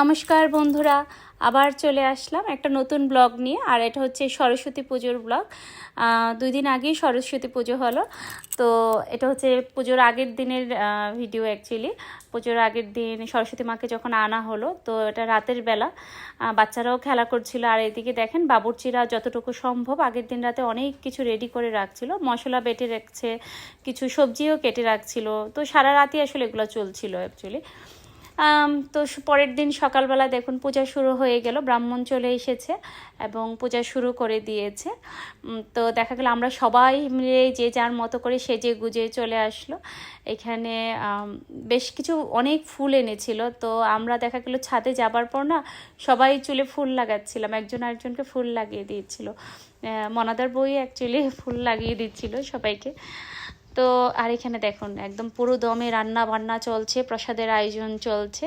নমস্কার বন্ধুরা, আবার চলে আসলাম একটা নতুন ব্লগ নিয়ে, আর এটা হচ্ছে সরস্বতী পুজোর ব্লগ। দুই দিন আগেই সরস্বতী পুজো হলো। তো এটা হচ্ছে পুজোর আগের দিনের ভিডিও অ্যাকচুয়ালি পুজোর আগের দিন সরস্বতী মাকে যখন আনা হলো, তো এটা রাতের বেলা বাচ্চারাও খেলা করছিল। আর এদিকে দেখেন বাবুর্চিরা যতটুকু সম্ভব আগের দিন রাতে অনেক কিছু রেডি করে রাখছিল। মশলা বেটে রাখছে, কিছু সবজিও কেটে রাখছিল। তো সারা রাতই আসলে এগুলো চলছিল অ্যাকচুয়ালি তো পরের দিন সকালবেলা দেখুন পূজা শুরু হয়ে গেল, ব্রাহ্মণ চলে এসেছে এবং পূজা শুরু করে দিয়েছে। তো দেখা গেল আমরা সবাই মিলে যে যার মতো করে সেজে গুজে চলে আসলো। এখানে বেশ কিছু অনেক ফুল এনেছিল। তো আমরা দেখা গেলো ছাদে যাবার পর না সবাই চুলে ফুল লাগাচ্ছিলাম, একজন আরেকজনকে ফুল লাগিয়ে দিয়েছিল। মনাদার বই অ্যাকচুয়ালি ফুল লাগিয়ে দিচ্ছিল সবাইকে। তো আর এখানে দেখুন, একদম পুরো দমে রান্না বান্না চলছে, প্রসাদের আয়োজন চলছে।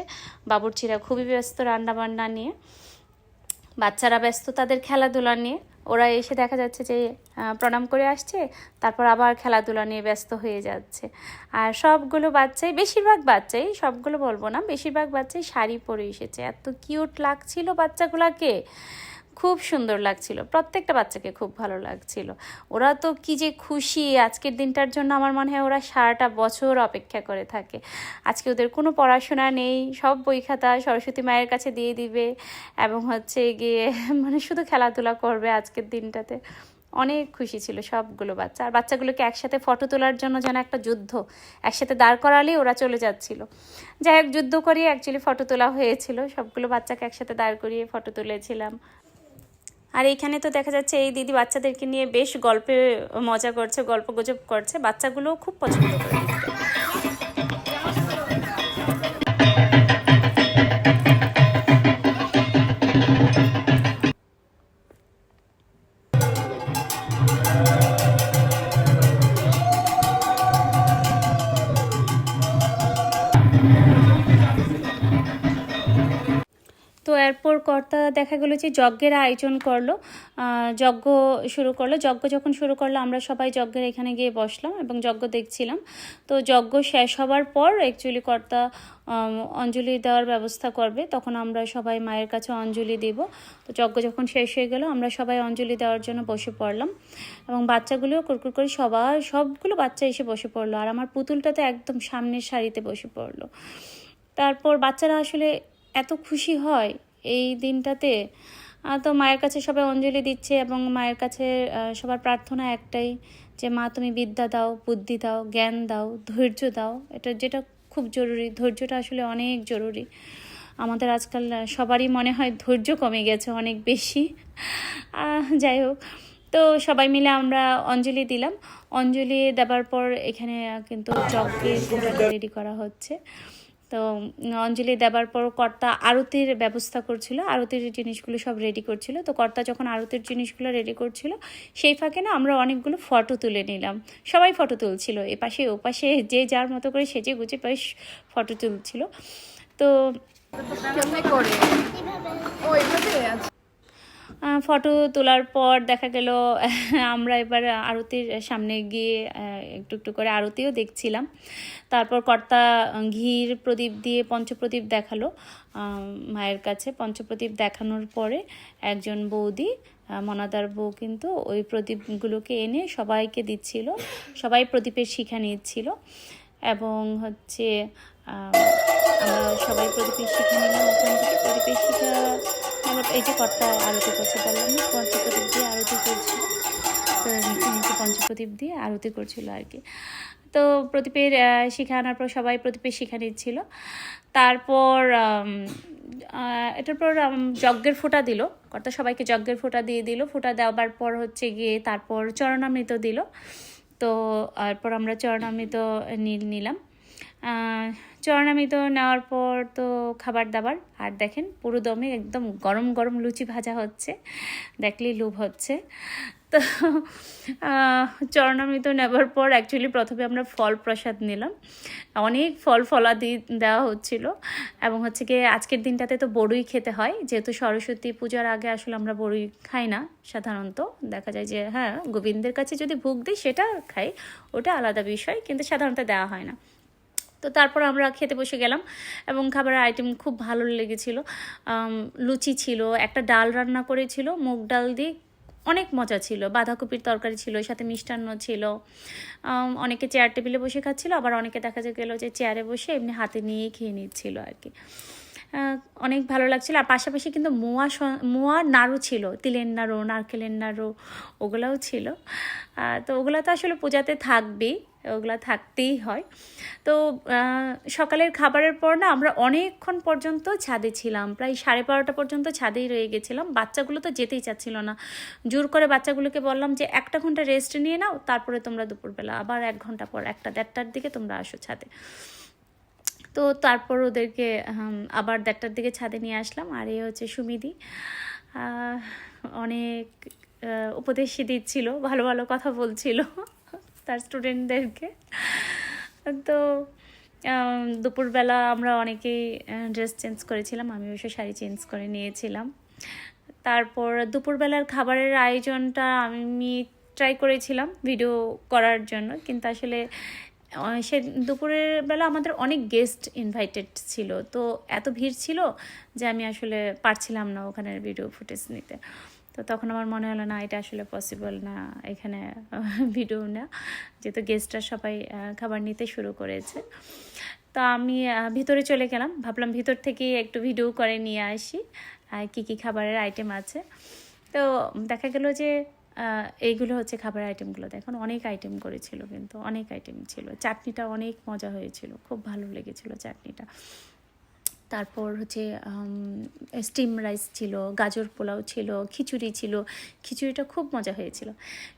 বাবুর্চিরা খুবই ব্যস্ত রান্না বান্না নিয়ে। বাচ্চারা ব্যস্ত তাদের খেলাধুলা নিয়ে। ওরা এসে দেখা যাচ্ছে যে প্রণাম করে আসছে, তারপর আবার খেলাধুলা নিয়ে ব্যস্ত হয়ে যাচ্ছে। আর সবগুলো বাচ্চাই, বেশিরভাগ বাচ্চাই, সবগুলো বলব না, বেশিরভাগ বাচ্চাই শাড়ি পরে এসেছে। এত কিউট লাগছিল বাচ্চাগুলাকে। খুব সুন্দর লাগছিল। প্রত্যেকটা বাচ্চাকে খুব ভালো লাগছিল। ওরা তো কি যে খুশি, আজকের দিনটার জন্য আমার মনে হয় ওরা সারাটা বছর অপেক্ষা করে থাকে। আজকে ওদের কোনো পড়াশোনা নেই, সব বই খাতা সরস্বতী মায়ের কাছে দিয়ে দিবে এবং হচ্ছে গিয়ে মানে শুধু খেলাধুলা করবে আজকের দিনটাতে। অনেক খুশি ছিল সবগুলো বাচ্চা। আর বাচ্চাগুলোকে একসাথে ফটো তোলার জন্য যেন একটা যুদ্ধ, একসাথে দাঁড় করালেই ওরা চলে যাচ্ছিল। যাই হোক, যুদ্ধ করিয়ে অ্যাকচুয়ালি ফটো তোলা হয়েছিল। সবগুলো বাচ্চাকে একসাথে দাঁড় করিয়ে ফটো তুলেছিলাম। আর এইখানে তো দেখা যাচ্ছে এই দিদি বাচ্চাদেরকে নিয়ে বেশ গল্পে মজা করছে গল্প গুজব করছে। বাচ্চাগুলোও খুব পছন্দ করে। দেখা গেলো যে যজ্ঞের আয়োজন করল যজ্ঞ শুরু করল। যজ্ঞ যখন শুরু করল, আমরা সবাই যজ্ঞের এখানে গিয়ে বসলাম এবং যজ্ঞ দেখছিলাম। তো যজ্ঞ শেষ হওয়ার পর অ্যাকচুয়ালি কর্তা অঞ্জলি দেওয়ার ব্যবস্থা করবে। তখন আমরা সবাই মায়ের কাছে অঞ্জলি দেব। তো যজ্ঞ যখন শেষ হয়ে গেল, আমরা সবাই অঞ্জলি দেওয়ার জন্য বসে পড়লাম এবং বাচ্চাগুলোও কুরকুর করে সবার, সবগুলো বাচ্চা এসে বসে পড়ল। আর আমার পুতুলটা তো একদম সামনের সারিতে বসে পড়ল। তারপর বাচ্চারা আসলে এত খুশি হয় এই দিনটাতে। তো মায়ের কাছে সবাই অঞ্জলি দিচ্ছে এবং মায়ের কাছে সবার প্রার্থনা একটাই যে, মা, তুমি বিদ্যা দাও, বুদ্ধি দাও, জ্ঞান দাও, ধৈর্য দাও। এটা যেটা খুব জরুরি। ধৈর্যটা আসলে অনেক জরুরি। আমাদের আজকাল সবারই মনে হয় ধৈর্য কমে গেছে অনেক বেশি। যাই হোক। তো সবাই মিলে আমরা অঞ্জলি দিলাম। অঞ্জলি দেবার পর এখানে কিন্তু যজ্ঞের রেডি করা হচ্ছে। তো অঞ্জলি দেবার পর কর্তা আরতির ব্যবস্থা করছিল, আরতির জিনিসগুলো সব রেডি করছিল। তো কর্তা যখন আরতির জিনিসগুলো রেডি করছিল, সেই ফাঁকে না আমরা অনেকগুলো ফটো তুলে নিলাম। সবাই ফটো তুলছিল, এপাশে ওপাশে যে যার মতো করে সেজে গুজে বেশ ফটো তুলছিল। তো করে? ফটো তোলার পর দেখা গেল, আমরা এবার আরতির সামনে গিয়ে একটু একটু করে আরতিও দেখছিলাম। তারপর কর্তা ঘির প্রদীপ দিয়ে পঞ্চপ্রদীপ দেখাল। মায়ের কাছে পঞ্চপ্রদীপ দেখানোর পরে একজন বৌদি মনাদার বউ কিন্তু ওই প্রদীপগুলোকে এনে সবাইকে দিচ্ছিল, সবাই প্রদীপের শিখা নিচ্ছিল এবং হচ্ছে আমরা সবাই প্রদীপের শিখা নিলাম। ওখান থেকে প্রদীপের শিখা নেওয়ার এই যে কর্তা আরতি করছে, বললাম পঞ্চপ্রদীপ দিয়ে আরতি করছিল। তো পঞ্চপ্রদীপ দিয়ে আরতি করছিল আর কি। তো প্রদীপের শিখা আনার পর সবাই প্রদীপের শিখা নিচ্ছিল। তারপর এটার পর যজ্ঞের ফোঁটা দিল। কর্তা সবাইকে যজ্ঞের ফোঁটা দিয়ে দিল। ফোঁটা দেওয়ার পর হচ্ছে গিয়ে তারপর চরণামৃত দিল। তো এরপর আমরা চরণামৃত নীল নিলাম। চরণামৃত নেওয়ার পর তো খাবার দাবার আর দেখেন, পুরো দমে একদম গরম গরম লুচি ভাজা হচ্ছে। দেখলেই লোভ হচ্ছে। তো চরণামৃত নেবার পর অ্যাকচুয়ালি প্রথমে আমরা ফল প্রসাদ নিলাম। অনেক ফল ফলাদি দেওয়া হচ্ছিল। এবং হচ্ছে গিয়ে আজকের দিনটাতে তো বড়ই খেতে হয়। যেহেতু সরস্বতী পূজার আগে আসলে আমরা বড়ই খাই না সাধারণত। দেখা যায় যে হ্যাঁ গোবিন্দের কাছে যদি ভোগ দিই, সেটা খাই। ওটা আলাদা বিষয়। কিন্তু সাধারণত দেওয়া হয় না। তো তারপর আমরা খেতে বসে গেলাম এবং খাবারের আইটেম খুব ভালো লেগেছিল। লুচি ছিল, একটা ডাল রান্না করেছিল, মুগ ডাল দিয়ে অনেক মজা ছিল, বাঁধাকপির তরকারি ছিল সাথে মিষ্টান্ন ছিল। অনেকে চেয়ার টেবিলে বসে খাচ্ছিল, আবার অনেকে দেখা যায় গেলো যে চেয়ারে বসে এমনি হাতে নিয়েই খেয়ে নিচ্ছিল আর কি। অনেক ভালো লাগছিল, আর পাশাপাশি কিন্তু মোয়া মোয়া নাড়ু ছিল, তিলের নাড়ু, নারকেলের নাড়ু, ওগুলাও ছিল। তো ওগুলো তো আসলে পূজাতে থাকবেই। ওগুলো থাকতেই হয়। তো সকালের খাবারের পর না আমরা অনেকক্ষণ পর্যন্ত ছাদে ছিলাম। প্রায় সাড়ে বারোটা পর্যন্ত ছাদেই রয়ে গেছিলাম। বাচ্চাগুলো তো যেতেই চাচ্ছিল না। জোর করে বাচ্চাগুলোকে বললাম যে একটা ঘণ্টা রেস্ট নিয়ে নাও তারপরে তোমরা দুপুরবেলা আবার এক ঘণ্টা পর একটা দেড়টার দিকে তোমরা আসো ছাদে। তো তারপর ওদেরকে আবার দেড়টার দিকে ছাদে নিয়ে আসলাম। আর এ হচ্ছে সুমিদি। অনেক আহ, উপদেশই দিচ্ছিল ভালো ভালো কথা বলছিল। তার স্টুডেন্টদেরকে তো দুপুরবেলা আমরা অনেকেই ড্রেস চেঞ্জ করেছিলাম আমি অবশ্য শাড়ি চেঞ্জ করে নিয়েছিলাম। তারপর দুপুরবেলার খাবারের আয়োজনটা আমি ট্রাই করেছিলাম ভিডিও করার জন্য, কিন্তু আসলে সে দুপুরের বেলা আমাদের অনেক গেস্ট ইনভাইটেড ছিল। তো এত ভিড় ছিল যে আমি আসলে পারছিলাম না ওখানের ভিডিও ফুটেজ নিতে। তো তখন আমার মনে হলো, না, এটা আসলে পসিবল না, এখানে ভিডিও না। যেহেতু গেস্টরা সবাই খাবার নিতে শুরু করেছে। তো আমি ভিতরে চলে গেলাম। ভাবলাম ভিতর থেকে একটু ভিডিও করে নিয়ে আসি কী কী খাবারের আইটেম আছে। তো দেখা গেল যে এইগুলো হচ্ছে খাবারের আইটেমগুলো দেখুন, অনেক আইটেম করেছিল কিন্তু, অনেক আইটেম ছিল। চাটনিটা অনেক মজা হয়েছিল, খুব ভালো লেগেছিল চাটনিটা। তারপর হচ্ছে স্টিম রাইস ছিল, গাজর পোলাও ছিল, খিচুড়ি ছিল, খিচুড়িটা খুব মজা হয়েছিল।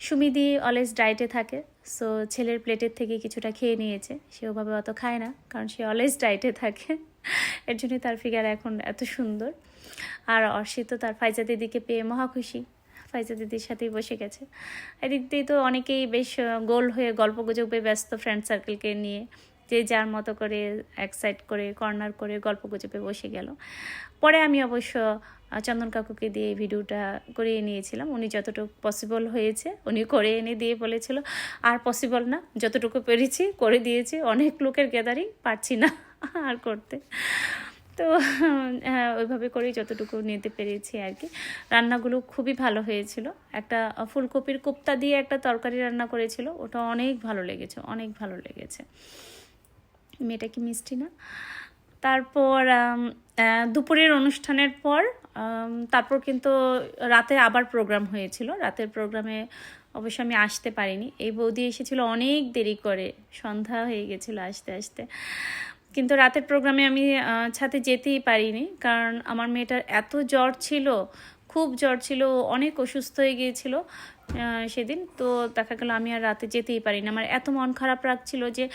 সুমিদি অলওয়েজ ডায়েটে থাকে সো ছেলের প্লেটের থেকে কিছুটা খেয়ে নিয়েছে। সে ওভাবে অত খায় না, কারণ সে অলওয়েজ ডায়েটে থাকে। এর জন্যই তার ফিগার এখন এত সুন্দর। আর অর্ষিত তার ফাইজা দিদিকে পেয়ে মহা খুশি। ফাইজা দিদির সাথেই বসে গেছে। এদিক দিয়ে তো অনেকেই বেশ গোল হয়ে গল্প গুজবে ব্যস্ত ফ্রেন্ড সার্কেলকে নিয়ে। যে যার মতো করে এক সাইড করে কর্নার করে গল্প গুজবে বসে গেল। পরে আমি অবশ্য চন্দন কাকুকে দিয়ে ভিডিওটা করিয়ে নিয়েছিলাম। উনি যতটুকু পসিবল হয়েছে, উনি করে এনে দিয়ে বলেছিল, আর পসিবল না, যতটুকু পেরেছি করে দিয়েছি, অনেক লোকের গ্যাদারিং পারছি না আর করতে। তো ওইভাবে করেই যতটুকু নিতে পেরেছি আর কি। রান্নাগুলো খুবই ভালো হয়েছিল। একটা ফুলকপির কোপ্তা দিয়ে একটা তরকারি রান্না করেছিল, ওটা অনেক ভালো লেগেছে, অনেক ভালো লেগেছে। মেয়েটা কি মিষ্টি না। তারপর দুপুরের অনুষ্ঠানের পর তারপর কিন্তু রাতে আবার প্রোগ্রাম হয়েছিল। রাতের প্রোগ্রামে অবশ্য আমি আসতে পারিনি। এই বৌদি এসেছিল অনেক দেরি করে। সন্ধ্যা হয়ে গেছিল আসতে আসতে। কিন্তু রাতের প্রোগ্রামে আমি ছাতে যেতেই পারিনি। কারণ আমার মেয়েটার এত জ্বর ছিল, খুব জ্বর ছিল অনেক অসুস্থ হয়ে গিয়েছিল। সেদিন। তো দেখা গেল আমি আর রাতে যেতেই পারিনি। আমার এত মন খারাপ রাখছিল যে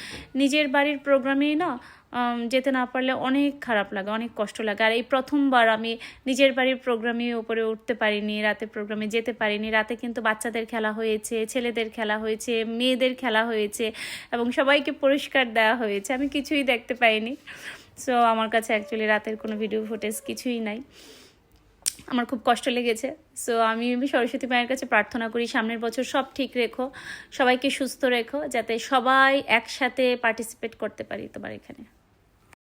নিজের বাড়ির প্রোগ্রামেই না যেতে না পারলে অনেক খারাপ লাগে, অনেক কষ্ট লাগে। আর এই প্রথমবার আমি নিজের বাড়ির প্রোগ্রামে উপরে উঠতে পারিনি, রাতে প্রোগ্রামে যেতে পারিনি। রাতে কিন্তু বাচ্চাদের খেলা হয়েছে, ছেলেদের খেলা হয়েছে, মেয়েদের খেলা হয়েছে এবং সবাইকে পুরস্কার দেওয়া হয়েছে। আমি কিছুই দেখতে পাইনি। সো আমার কাছে অ্যাকচুয়ালি রাতের কোনো ভিডিও ফুটেজ কিছুই নাই। আমার খুব কষ্ট লেগেছে। সো আমি সরস্বতী মায়ের কাছে প্রার্থনা করি, সামনের বছর সব ঠিক রেখো, সবাইকে সুস্থ রেখো, যাতে সবাই একসাথে পার্টিসিপেট করতে পারি তোমার এখানে।